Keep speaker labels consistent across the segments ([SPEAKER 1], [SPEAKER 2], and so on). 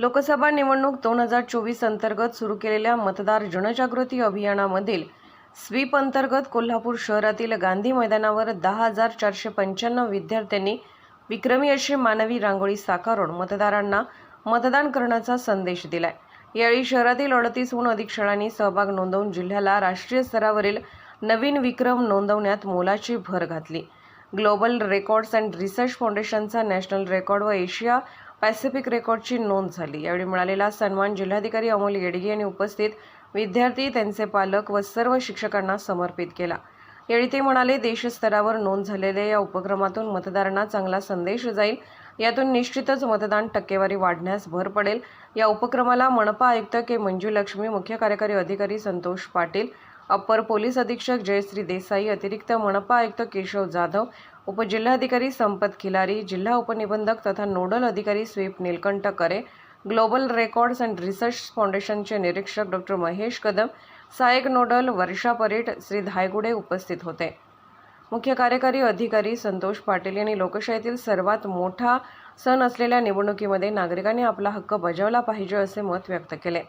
[SPEAKER 1] लोकसभा निवडणूक दोन हजार चोवीस अंतर्गत सुरू केलेल्या मतदार जनजागृती अभियानामधील स्वीप अंतर्गत कोल्हापूर शहरातील गांधी मैदानावर दहा हजार चारशे पंच्याण्णव विद्यार्थ्यांनी विक्रमी अशी मानवी रांगोळी साकारून मतदारांना मतदान करण्याचा संदेश दिलाय. यावेळी शहरातील अडतीसहून अधिक शाळांनी सहभाग नोंदवून जिल्ह्याला राष्ट्रीय स्तरावरील नवीन विक्रम नोंदवण्यात मोलाची भर घातली. ग्लोबल रेकॉर्ड्स अँड रिसर्च फाउंडेशनचा नॅशनल रेकॉर्ड व एशिया पॅसिफिक रेकॉर्डची नोंद झाली. यावेळी मिळालेला सन्मान जिल्हाधिकारी अमोल येडगी यांनी उपस्थित विद्यार्थी त्यांचे पालक व सर्व शिक्षकांना समर्पित केला. यावेळी ते म्हणाले देशस्तरावर नोंद झालेल्या या उपक्रमातून मतदारांना चांगला संदेश जाईल. यातून निश्चितच मतदान टक्केवारी वाढण्यास भर पडेल. या उपक्रमाला मनपा आयुक्त के मंजुलक्ष्मी मुख्य कार्यकारी अधिकारी संतोष पाटील अप्पर पोलीस अधीक्षक जयश्री देसाई अतिरिक्त मनपा आयुक्त केशव जाधव उपजिल्हाधिकारी संपत खिलारी जिल्हा उपनिबंधक तथा नोडल अधिकारी स्वीप नीलकंठ करे ग्लोबल रेकॉर्ड्स अँड रिसर्च फाउंडेशनचे निरीक्षक डॉक्टर महेश कदम सहाय्यक नोडल वर्षा परेट श्री धायगुडे उपस्थित होते. मुख्य कार्यकारी अधिकारी संतोष पाटील यांनी लोकशाहीतील सर्वात मोठा सण असलेल्या निवडणुकीमध्ये नागरिकांनी आपला हक्क बजावला पाहिजे असे मत व्यक्त केले.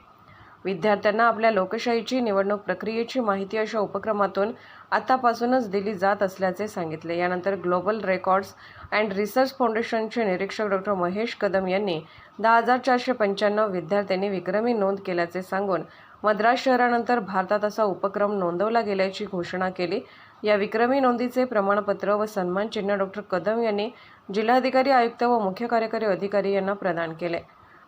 [SPEAKER 1] विद्यार्थ्यांना आपल्या लोकशाहीची निवडणूक प्रक्रियेची माहिती अशा उपक्रमातून आतापासूनच दिली जात असल्याचे सांगितले. यानंतर ग्लोबल रेकॉर्ड्स अँड रिसर्च फाउंडेशनचे निरीक्षक डॉक्टर महेश कदम यांनी दहा हजार चारशे पंच्याण्णव विद्यार्थ्यांनी विक्रमी नोंद केल्याचे सांगून मद्रास शहरानंतर भारतात असा उपक्रम नोंदवला गेल्याची घोषणा केली. या विक्रमी नोंदीचे प्रमाणपत्र व सन्मानचिन्ह डॉक्टर कदम यांनी जिल्हाधिकारी आयुक्त व मुख्य कार्यकारी अधिकारी यांना प्रदान केले.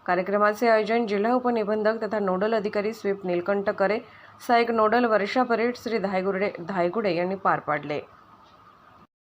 [SPEAKER 1] कार्यक्रमाचे आयोजन जिल्हा उपनिबंधक तथा नोडल अधिकारी स्वीप नीलकंठ करे सहाय्यक नोडल वर्षा परेड श्री धायगुडे धायगुडे यांनी पार पाडले.